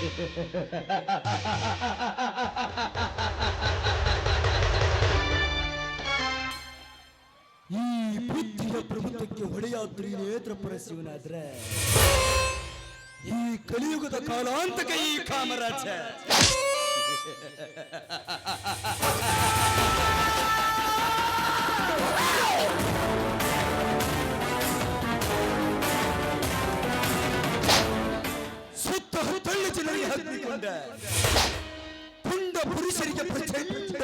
ಈ ಬುದ್ಧಿಯ ಪ್ರಭುತ್ವಕ್ಕೆ ಹೊಡೆಯ ನೇತ್ರಪುರ ಶಿವನಾದ್ರೆ. ಈ ಕಲಿಯುಗದ ಕಾಲಾಂತಕ ಈ ಕಾಮರಾಜ. ಹೊತ್ತಳ್ಳಿ ಜನರಿಗೆ ಹತ್ತಿಕೊಂಡ ಪುಂಡ ಪುರುಷರಿಗೆ ಪ್ರಚಂಡ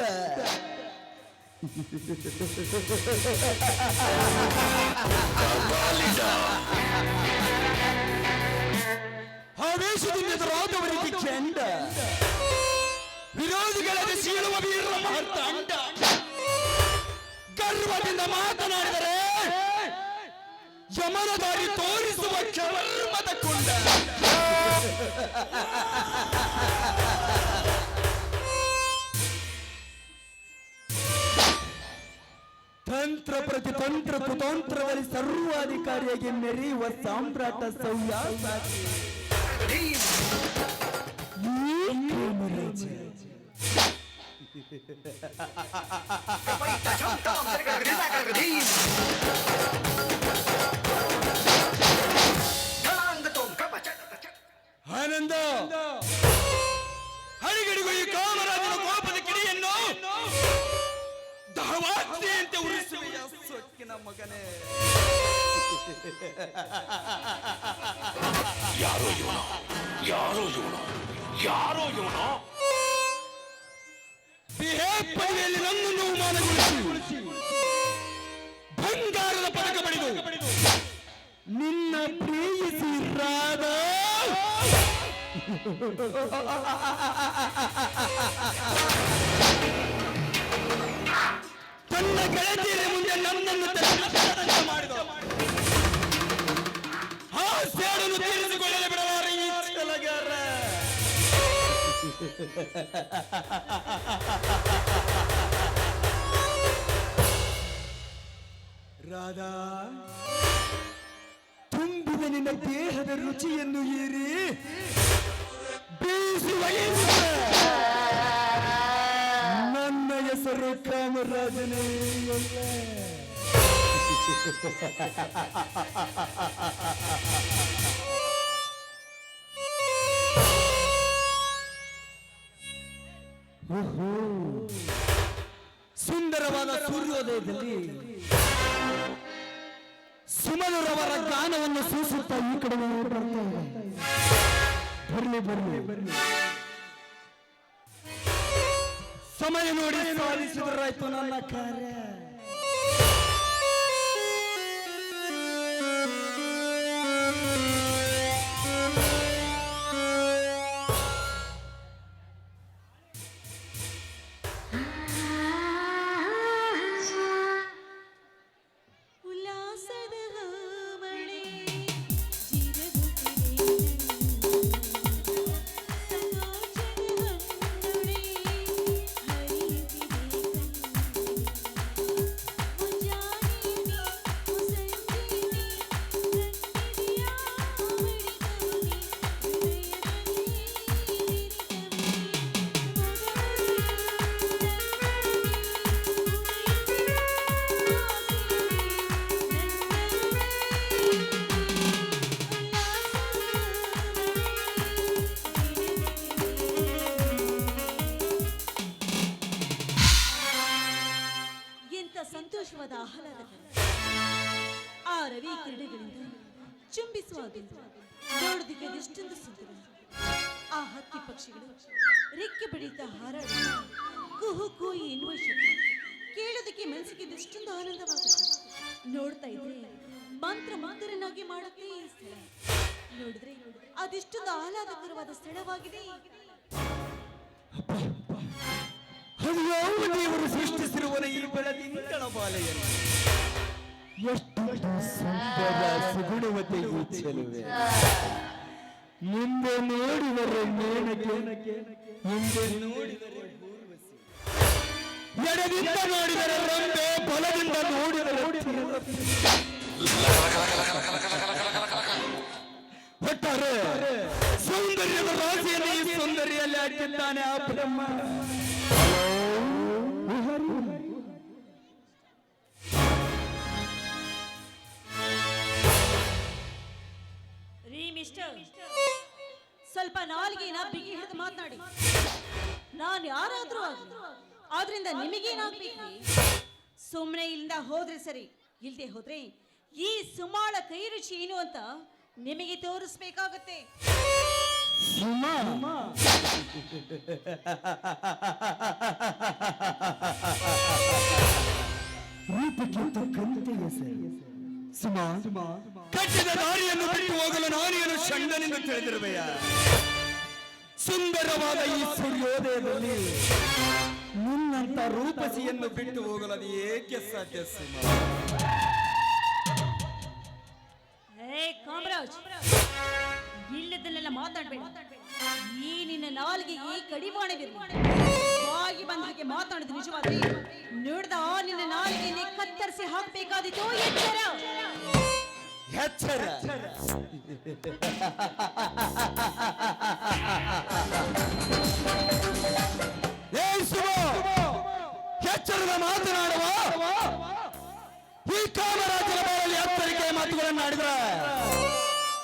ಆವೇಶದಿಂದ ಎದುರಾದವರಿಗೆ ಕೆಂಡ ವಿರೋಧಿಗಳಿಗೆ ಸೀಳುವ ವೀರ ಮಹರ್ತಾಂಡ ಗರ್ವದಿಂದ ಮಾತನಾಡಿದರೆ ಯಮನ ದಾರಿ ತೋರಿಸುವ ಕರ್ಮದ ಕೊಂಡ ತಂತ್ರ ಪ್ರತಿ ತಂತ್ರ ಕುತಂತ್ರದಲ್ಲಿ ಸರ್ವಾಧಿಕಾರಿಯಾಗಿ ಮೆರೆಯುವ ಸಾಮ್ರಾಟ ಈ ಕಾಮರಾಜ ಹಳಿಗಡಿಗೂ ಈ ಕಾಮರಾಜನ ಕೋಪದ ಕಿಡಿಯನ್ನು ದಹವಾಗ್ತಿಯಂತೆ ಉರಿಸುವೆಯ ಸೊಕ್ಕಿನ ಮಗನೇ. ಯಾರೋ ಇವನು? ಯಾರೋ ಇವನು? ಯಾರೋ ಇವನು? ತನ್ನ ಗೆಳತಿಯರ ಮುಂದೆ ನನ್ನನ್ನು ಮಾಡಿದ. ಆ ಸೇಡನ್ನು ತೀರಿಸಿಕೊಳ್ಳಲು ಬಿಡಲಾರ ಈ ಛಲಗಾರ ರಾಧಾ ತುಂಬಿದ ನಿನ್ನ ದೇಹದ ರುಚಿಯನ್ನು ಹೀರಿ ಒಗೆಯುವ ನನ್ನ ಹೆಸರು ಕಾಮರಾಜನೇ. ಸುಂದರವಾದ ಸೂರ್ಯೋದಯದಲ್ಲಿ ಸುಮಧುರವರ ಗಾನವನ್ನು ಸೂಸುತ್ತಾ ಈ ಕಡೆ ಬರ್ತಾರೆ ಬರ್ಲಿ ಬರ್ಲಿ. ಬರ್ಲಿ ಸಮಯ ನೋಡಿ ಸಾಧಿಸಿದ್ರಾಯ್ತು ನನ್ನ ಕಾರ್ಯ. ಸಂತೋಷವಾದ ಆಹ್ಲಾದಕರ ಆ ರವಿ ಕಿರಣಗಳಿಂದ ಚುಂಬಿಸುವ ನೋಡೋದಕ್ಕೆ ಸುಂದರ. ಆ ಹಕ್ಕಿ ಪಕ್ಷಿಗಳು ರೆಕ್ಕೆ ಬಡಿತ ಹಾರಾಡ ಕುಹು ಕೂಯಿ ಎನ್ನುವ ಶಬ್ದ ಕೇಳೋದಕ್ಕೆ ಮನಸ್ಸಿಗೆ ಎಷ್ಟೊಂದು ಆನಂದವಾಗುತ್ತೆ. ನೋಡ್ತಾ ಇದ್ರೆ ಮಂತ್ರ ಮಂತ್ರನಾಗಿ ಮಾಡುತ್ತೆ ಈ ಸ್ಥಳ. ನೋಡಿದ್ರೆ ಅದೆಷ್ಟೊಂದು ಆಹ್ಲಾದಕರವಾದ ಸ್ಥಳವಾಗಿದೆ. ಅದು ಯಾವ ದೇವರು ಸೃಷ್ಟಿಸಿರುವನ ಈ ಬೆಳದಿಂಗಳ ಬಾಲೆಯನ್ನು ಎಷ್ಟು ಸುಂದರ ಸುಗುಣವತೆ ಈ ಚೆಲುವೆ ಮುಂದೆ ನೋಡಿದರೆ ಮೇನಕೆ ಮುಂದೆ ನೋಡಿದರೆ ಊರ್ವಶಿ. ಎಡದಿಂದ ನೋಡಿದರೆ ರಂಬೆ ಬಲದಿಂದ ನೋಡಿದರೆ ತಿರುಪತಿ. ಒಟ್ಟಾರೆ ಸೌಂದರ್ಯದ ರಾಶಿಯನ್ನು ಈ ಆಗಿದ್ದಾನೆ ಆ ಬ್ರಹ್ಮ ಮಿಸ್ಟರ್ ಸ್ವಲ್ಪ ನಾಲ್ಗೆನ ಬಿಗಿ ಹಿಡಿದು ಮಾತನಾಡಿ. ನಾನು ಯಾರಾದ್ರೂ ಆಗ್ಲಿ. ಆದ್ರಿಂದ ನಿಮಗೇನಾಗ್ಬೇಕು ಸುಮ್ಮನೆ ಇಲ್ಲಿಂದ ಹೋದ್ರೆ ಸರಿ. ಇಲ್ದೆ ಹೋದ್ರೆ ಈ ಸುಮಾಳ ಕೈ ರುಚಿ ಏನು ಅಂತ ನಿಮಗೆ ತೋರಿಸ್ಬೇಕಾಗತ್ತೆ. ಕಟ್ಟಿದ ದಾರಿಯನ್ನು ಬಿಟ್ಟು ಹೋಗಲು ನಾರಿಯನ್ನು ಷಂಡನೆಂದು ತಿಳಿದಿರುವೆಯ? ಸುಂದರವಾದ ಈ ಸೂರ್ಯೋದಯದಲ್ಲಿ ನಿನ್ನಂತ ರೂಪಸಿಯನ್ನು ಬಿಟ್ಟು ಹೋಗಲು ಅದು ಏಕೆ ಸಾಧ್ಯ ಸುಮ? ಇಲ್ಲದನ್ನೆಲ್ಲ ಮಾತಾಡ್ಬೇಡ. ಈ ನಿನ್ನ ನಾಲ್ಗೆಗೆ ಕಡಿವಾಣವಿರಲಿ. ಬಾಗಿ ಬಂದ ಹಾಗೆ ಮಾತಾಡಿದ ನಿಜವಾಗಿ ನೋಡ್ದ ಆ ನಿನ್ನ ನಾಲಿಗೆನೆ ಕತ್ತರಿಸಿ ಹಾಕ್ಬೇಕಾದಿತ್ತು ಎಚ್ಚರ. ಎಚ್ಚರ. ಎಚ್ಚರದ ಮಾತನಾಡುವ ಈ ಕಾಮರಾಜನ ಬಾಳಲ್ಲಿ ಎಚ್ಚರಿಕೆಯ ಮಾತುಗಳನ್ನು ಆಡಿದ್ರ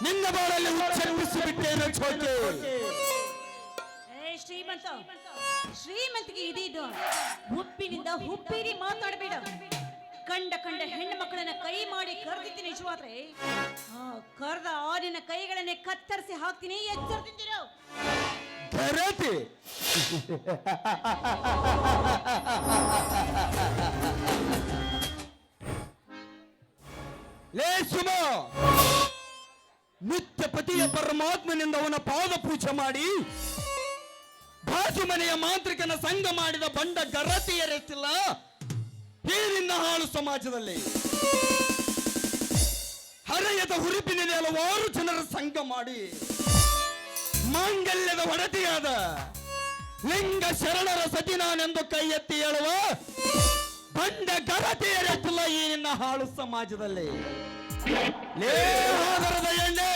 ನಿನ್ನ ಬಾಳಲ್ಲಿ ಉಚ್ಚರಿಸಿ ಬಿಟ್ಟೇನು ಚೋಕೆ. ಶ್ರೀಮಂತ, ಶ್ರೀಮಂತಿಗೆ ಇದಿದು. ಉಪ್ಪಿನಿಂದ ಹುಪ್ಪಿರಿ ಮಾತಾಡಬೇಡ. ಕಂಡ ಕಂಡ ಹೆಣ್ಣು ಮಕ್ಕಳನ್ನ ಕೈ ಮಾಡಿ ಕರೆದಿತ್ತು ನಿಜವಾದ್ರೆ. ಕರ್ದ ಆನಿನ ಕೈಗಳನ್ನೇ ಕತ್ತರಿಸಿ ಹಾಕ್ತೀನಿ ಸುಮ ನಿತ್ಯ ಪತಿಯ ಪರಮಾತ್ಮನಿಂದ ಅವನ ಪಾದ ಪೂಜೆ ಮಾಡಿ ಬಾಜು ಮನೆಯ ಮಾಂತ್ರಿಕನ ಸಂಘ ಮಾಡಿದ ಬಂಡ ಗರತಿಯರೆಷ್ಟಿಲ್ಲ ಈ ನಿನ್ನ ಹಾಳು ಸಮಾಜದಲ್ಲಿ. ಹರೆಯದ ಹುರುಪಿನಲ್ಲಿ ಹಲವಾರು ಜನರ ಸಂಘ ಮಾಡಿ, ಮಾಂಗಲ್ಯದ ಒಡತಿಯಾದ ಲಿಂಗ ಶರಣರ ಸತಿ ನಾನೆಂದು ಕೈ ಎತ್ತಿ ಹೇಳುವ ಬಂಡ ಗರತಿಯರೆತ್ತಿಲ್ಲ ಈ ನಿನ್ನ ಹಾಳು ಸಮಾಜದಲ್ಲಿ. ಲೇ ಆದರದ ಎಣ್ಣೆ!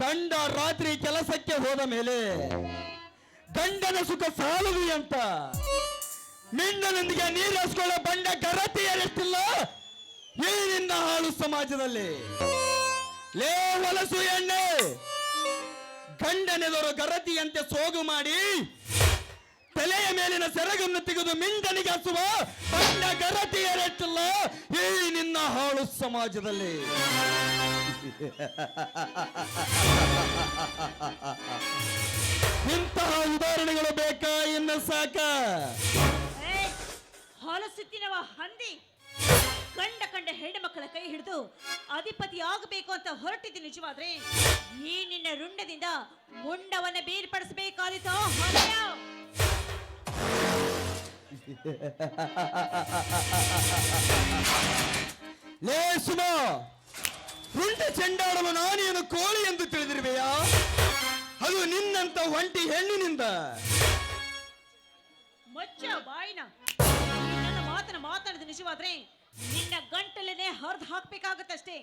ಗಂಡ ರಾತ್ರಿ ಕೆಲಸಕ್ಕೆ ಹೋದ ಮೇಲೆ ಗಂಡನ ಸುಖ ಸಾಲುವಿ ಅಂತ ಮಿಂಡನೊಂದಿಗೆ ನೀರು ಹಸ್ಕೊಳ್ಳೋ ಬಂಡ ಗರತಿ ಈ ನಿನ್ನ ಹಾಳು ಸಮಾಜದಲ್ಲಿ. ಲೇ ಹೊಲಸು ಎಣ್ಣೆ. ಗಂಡನೆದರು ಗರತಿಯಂತೆ ಸೋಗು ಮಾಡಿ ತಲೆಯ ಮೇಲಿನ ಸೆರಗನ್ನು ತೆಗೆದು ಮಿಂಡನಿಗೆ ಹಸುವ ಬಂಡ ಗರತಿಯರೆಟ್ಟಿಲ್ಲ ಈ ನಿನ್ನ ಹಾಳು ಸಮಾಜದಲ್ಲಿ. ಇಂತಹ ಉದಾಹರಣೆಗಳು ಬೇಕಾ? ಇನ್ನು ಸಾಕ? ಹೊಲಸುತ್ತಿನವ ಹಂದಿ ಕಂಡ ಕಂಡ ಹೆಣ್ಣು ಮಕ್ಕಳ ಕೈ ಹಿಡಿದು ಅಧಿಪತಿ ಆಗಬೇಕು ಅಂತ ಹೊರಟಿದ್ದು ನಿಜವಾದ್ರೆ ಈ ನಿನ್ನ ರುಂಡದಿಂದ ಮುಂಡವನ್ನ ಬೇರ್ಪಡಿಸಬೇಕಾದಿತ ಲೇ ಸುಮ ರುಂಡ ಚೆಂಡಾಡಲು ನಾನೇನು ಕೋಳಿ ಎಂದು ತಿಳಿದಿರುವೆಯಾ? ಅದು ನಿನ್ನಂತ ಒಂಟಿ ಹೆಣ್ಣಿನಿಂದ. ಮಚ್ಚ ಬಾಯಿನ ನಿಜವಾದ್ರೆ ನಿನ್ನ ಗಂಟಲನ್ನೇ ಹರಿದು ಹಾಕ್ಬೇಕಾಗತ್ತಷ್ಟೇ.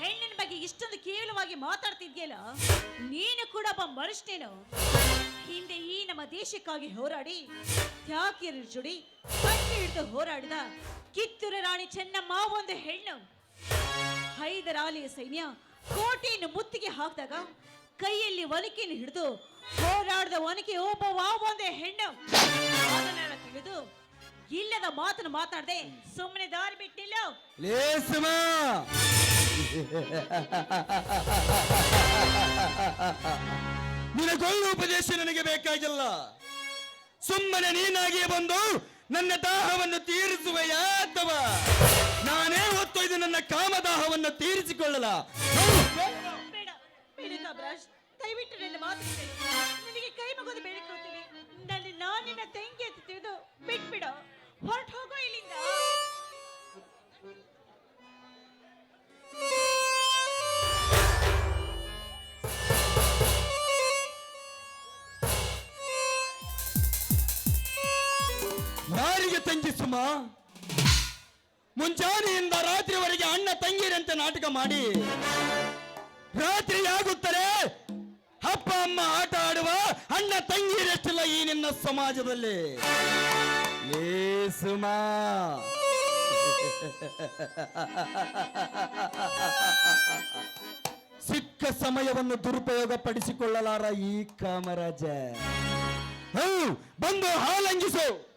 ಹೆಣ್ಣಿನ ಬಗ್ಗೆ ಇಷ್ಟೊಂದು ಕೇವಲವಾಗಿ ಮಾತಾಡ್ತಿದ್ಯಲ್ಲ, ನೀನು ಕೂಡ ಒಬ್ಬ ಮನುಷ್ಯನೇನು? ಹಿಂದೆ ಈ ನಮ್ಮ ದೇಶಕ್ಕಾಗಿ ಹೋರಾಡಿ ತ್ಯಾಕಿಯರ ಜುಡಿ ಕಟ್ಟಿ ಹಿಡಿದು ಹೋರಾಡಿದ ಕಿತ್ತೂರು ರಾಣಿ ಚೆನ್ನಮ್ಮ ಒಂದು ಹೆಣ್ಣು. ಹೈದರಾಲಿಯ ಸೈನ್ಯ ಕೋಟೆಯನ್ನು ಮುತ್ತಿಗೆ ಹಾಕಿದಾಗ ಕೈಯಲ್ಲಿ ಒನಕೆಯನ್ನು ಹಿಡಿದು ಹೋರಾಡಿದ ಒನಕೆ ಒಬ್ಬ ಒಂದೇ ಹೆಣ್ಣು. ತಿಳಿದು ಇಲ್ಲದ ಮಾತನ್ನು ಮಾತಾಡದೆ ಸುಮ್ಮನೆ ದಾರಿ ಬಿಟ್ಟಿಲ್ಲ? ನಿನಗೊಳ್ಳು ಉಪದೇಶ ನನಗೆ ಬೇಕಾಗಿಲ್ಲ. ಸುಮ್ಮನೆ ನೀನಾಗಿಯೇ ಬಂದು ನನ್ನ ದಾಹವನ್ನು ತೀರಿಸುವೆಯಾ ಅಥವಾ ನಾನೇ ಹೊತ್ತು ಇದು ನನ್ನ ಕಾಮದಾಹವನ್ನು ತೀರಿಸಿಕೊಳ್ಳಲ ದಯವಿಟ್ಟು ನನ್ನ ಮಾತು. ನಿನಗೆ ಕೈ ಮುಗಿದು ಬೇಡಿಕೊಳ್ತೀನಿ ನಾನು ನಿನ್ನ ತಂಗಿ ಅಂತ ತಿಳಿದು ಬಿಟ್ಬಿಡ. ಹೊರಟು ಹೋಗೋ ಇಲ್ಲಿಂದ. ಯಾರಿಗೆ ತಂಗಿ ಸುಮ. ಮುಂಜಾನೆಯಿಂದ ರಾತ್ರಿವರೆಗೆ ಅಣ್ಣ ತಂಗಿರಂತೆ ನಾಟಕ ಮಾಡಿ. ರಾತ್ರಿ ಆಗುತ್ತಾರೆ ಅಪ್ಪ, ಅಮ್ಮ ಆಟ ಆಡುವ ಅಣ್ಣ ತಂಗಿರಷ್ಟಿಲ್ಲ ಈ ನಿನ್ನ ಸಮಾಜದಲ್ಲಿ. ಏ ಸುಮಾ ಸಿಕ್ಕ ಸಮಯವನ್ನು ದುರುಪಯೋಗ ಪಡಿಸಿಕೊಳ್ಳಲಾರ ಈ ಕಾಮರಾಜ. ಬಂದು ಹಾಲಂಗಿಸು.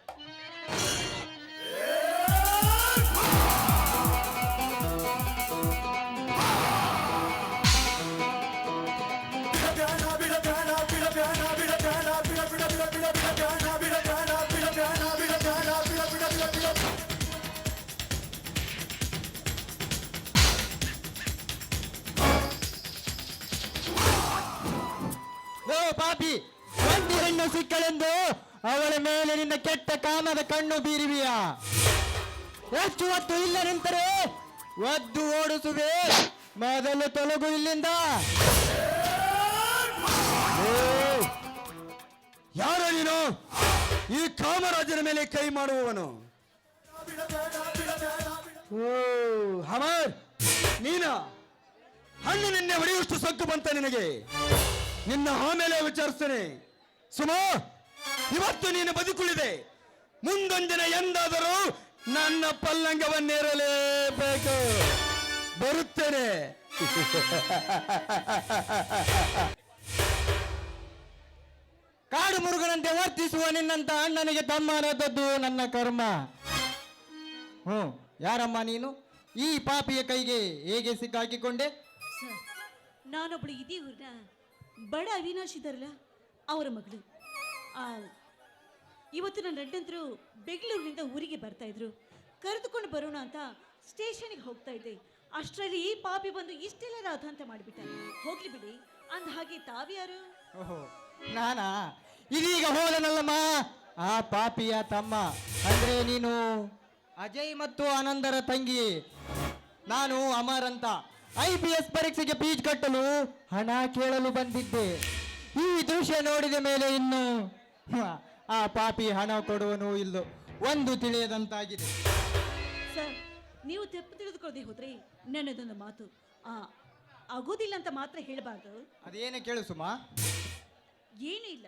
ಪಾಪಿ ಒಂದು ಹೆಣ್ಣು ಸಿಕ್ಕಳೆಂದು ಅವಳ ಮೇಲೆ ನಿನ್ನ ಕೆಟ್ಟ ಕಾಮದ ಕಣ್ಣು ಬೀರಿವಿಯ? ಹೆಚ್ಚು ಹೊತ್ತು ಇಲ್ಲ ನಿಂತರೆ ಒದ್ದು ಓಡಿಸುವೆ. ಮೊದಲು ತೊಲಗು ಇಲ್ಲಿಂದ. ಯಾರೋ ನೀನು? ಈ ಕಾಮರಾಜನ ಮೇಲೆ ಕೈ ಮಾಡುವವನು. ಓ, ಹಮರ್, ನೀನ? ಹಣ್ಣು ನಿನ್ನೆ ಹೊಡೆಯುವಷ್ಟು ಸೊಕ್ಕು ಬಂತ ನಿನಗೆ. ನಿನ್ನ ಆಮೇಲೆ ವಿಚಾರಿಸ್ತೇನೆ. ಸುಮಾ, ಇವತ್ತು ನೀನು ಬದುಕುಳಿದೆ. ಮುಂದೊಂದಿನ ಎಂದಾದರೂ ನನ್ನ ಪಲ್ಲಂಗವನ್ನೇರಲೇಬೇಕು. ಬರುತ್ತೇನೆ. ಕಾಡು ಮುರುಗನಂತೆ ವರ್ತಿಸುವ ನಿನ್ನಂತ ಅಣ್ಣನಿಗೆ ತಮ್ಮನಾದದ್ದು ನನ್ನ ಕರ್ಮ. ಹ್ಞೂ, ಯಾರಮ್ಮ ನೀನು? ಈ ಪಾಪಿಯ ಕೈಗೆ ಹೇಗೆ ಸಿಕ್ಕಾಕಿಕೊಂಡೆ? ನಾನೊಬ್ಳು ಇದೇ ಊರಿನ ಬಡ ಅವಿನಾಶ್ ಇದ್ದಾರಲ್ಲ, ಅವರ ಮಗಳು. ಇವತ್ತು ನನ್ನ ಅಣ್ಣಂತರು ಬೆಂಗಳೂರಿನಿಂದ ಊರಿಗೆ ಬರ್ತಾ ಇದ್ರು. ಕರೆದುಕೊಂಡು ಬರೋಣ ಅಂತ ಸ್ಟೇಷನ್ಗೆ ಹೋಗ್ತಾ ಇದ್ದೆ. ಅಷ್ಟರಲ್ಲಿ ಈ ಪಾಪಿ ಬಂದು ಇಷ್ಟೆಲ್ಲ ರಾಧಾಂತ ಮಾಡಿಬಿಟ್ಟ ಹೋಗ್ಲಿ ಬಿಡಿ. ಅಂದ ಹಾಗೆ ತಾವ್ಯಾರು? ಓಹೋ, ನಾನಾ? ಇದೀಗ ಹೋದನಲ್ಲಮ್ಮ. ಆ ಪಾಪಿಯ ತಮ್ಮ ಅಂದ್ರೆ ನೀನು? ಅಜಯ್ ಮತ್ತು ಆನಂದರ ತಂಗಿ. ನಾನು ಅಮರ್ ಅಂತ. ಐ ಪಿ ಎಸ್ ಪರೀಕ್ಷೆಗೆ ಫೀಸ್ ಕಟ್ಟಲು ಹಣ ಕೇಳಲು ಬಂದಿದ್ದೆ. ಈ ದೃಶ್ಯ ನೋಡಿದ ಮೇಲೆ ಇನ್ನು ಆ ಪಾಪಿ ಹಣ ಕೊಡುವನು ಇಲ್ಲೋ ಒಂದು ತಿಳಿಯದಂತಾಗಿದೆ. ಸರ್ ನೀವು ತಪ್ಪು ತಿಳಿದುಕೊಳ್ಳದೆ ಹೋದ್ರೆ. ನನ್ನದೊಂದು ಮಾತು ಆ ಆಗೋದಿಲ್ಲ ಅಂತ ಮಾತ್ರ ಹೇಳಬಾರ್ದು. ಅದೇನೇ ಕೇಳು ಸುಮಾ. ಏನೂ ಇಲ್ಲ.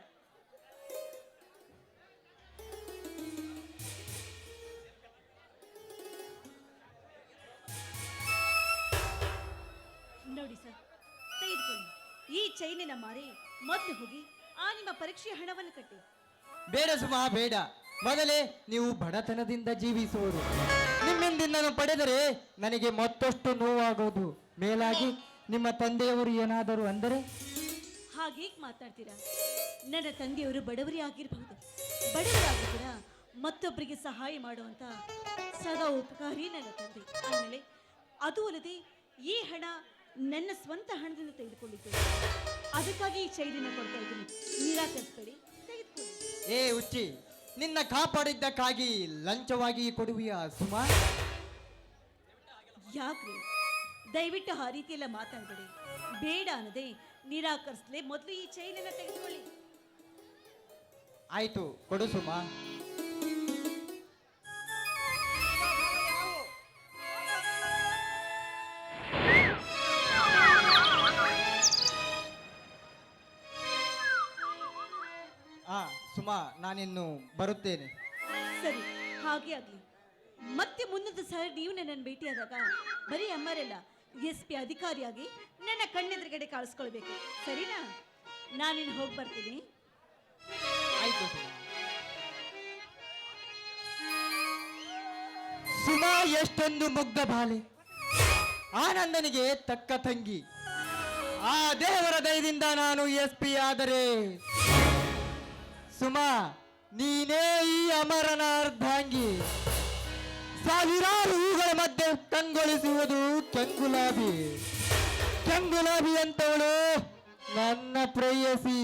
ಚೈನಿನ ಮಾರಿ ಮತ್ತೆ ಹೋಗಿ ಆ ನಿಮ್ಮ ಪರೀಕ್ಷೆಯ ಹಣವನ್ನು ಕಟ್ಟಿ. ಬೇಡ ಸುಮಾ ಬೇಡ. ಮೊದಲೇ ನೀವು ಬಡತನದಿಂದ ಜೀವಿಸುವುದು. ನಿಮ್ಮಿಂದ ಪಡೆದರೆ ನನಗೆ ಮತ್ತಷ್ಟು ನೋವಾಗೋದು. ಮೇಲಾಗಿ ನಿಮ್ಮ ತಂದೆಯವರು ಏನಾದರೂ ಅಂದರೆ? ಹಾಗೆ ಮಾತಾಡ್ತೀರಾ? ನನ್ನ ತಂದೆಯವರು ಬಡವರೇ ಆಗಿರಬಹುದು. ಬಡವರಾಗಿದ್ದೀರ? ಮತ್ತೊಬ್ಬರಿಗೆ ಸಹಾಯ ಮಾಡುವಂತ ಸದಾ ಉಪಕಾರಿ ನನ್ನ ತಂದೆ. ಆಮೇಲೆ ಅದು ಅಲ್ಲದೆ ಈ ಹಣ ನನ್ನ ಸ್ವಂತ ಹಣದಿಂದ ತೆಗೆದುಕೊಂಡಿದ್ದೆ ಅದಕ್ಕಾಗಿ ಈ ಚೈನಿನ ಕೊಡ್ತಾ ಇದ್ದೀನಿ. ನಿರಾಕರಿಸ್ಬೇಡಿ ತೆಗೆದುಕೊಳ್ಳಿ ಏ ಉಚ್ಚಿ ನಿನ್ನ ಕಾಪಾಡಿದ್ದಕ್ಕಾಗಿ ಲಂಚವಾಗಿ ಕೊಡುವಿಯ ಸುಮಾ? ಯಾಕ್ರಿ? ದಯವಿಟ್ಟು ಆ ರೀತಿ ಎಲ್ಲ ಮಾತಾಡಬೇಡಿ. ಬೇಡ ಅನ್ನದೆ ನಿರಾಕರಿಸಲೇ ಮೊದಲು ಈ ಚೈನನ್ನ ತೆಗೆದುಕೊಳ್ಳಿ. ಆಯ್ತು ಕೊಡು ಸುಮಾ. ನಾನಿನ್ನು ಬರುತ್ತೇನೆ. ಸರಿ ಹಾಗೆ ಆಗ್ಲಿ. ಮತ್ತೆ ಮುಂದಿನ ಸಲ ನೀವು ನನ್ನನ್ನು ಭೇಟಿಯಾದಾಗ ಬರೀ ಅಮ್ಮರಲ್ಲ ಎಸ್ ಪಿ ಅಧಿಕಾರಿಯಾಗಿ ನನ್ನ ಕಣ್ಣೆದುರುಗಡೆ ಕಾಣಿಸ್ಕೊಳ್ಬೇಕು. ಸರಿನಾ? ನಾನಿನ್ನು ಹೋಗಿ ಬರ್ತೀನಿ. ಆಯ್ತು ಸುಮಾ ಎಷ್ಟೊಂದು ಮುಗ್ಧ ಬಾಲೆ. ಆನಂದನಿಗೆ ತಕ್ಕ ತಂಗಿ. ಆ ದೇವರ ದಯದಿಂದ ನಾನು ಎಸ್ ಪಿ ಆದರೆ ಸುಮಾ ನೀನೇ ಈ ಅಮರನ ಅರ್ಧಾಂಗಿ ಸಾವಿರಾರು ಹೂಗಳ ಮಧ್ಯೆ ಕಂಗೊಳಿಸುವುದು ಕೆಂಗುಲಾಬಿ ಕೆಂಗುಲಾಬಿ ಅಂತವಳು ನನ್ನ ಪ್ರೇಯಸಿ.